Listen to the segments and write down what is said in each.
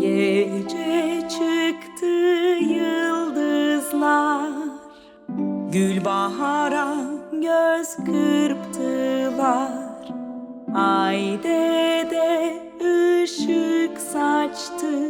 Gece çıktı yıldızlar. Gülbahara göz kırptılar. Ay dede ışık saçtı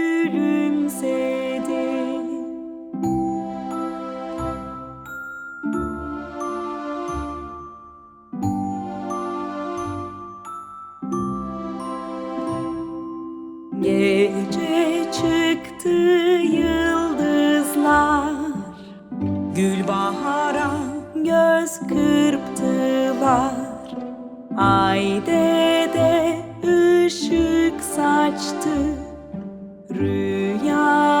çıktı yıldızlar. Gülbahara göz kırptılar. Ay dede ışık saçtı. Rüyanı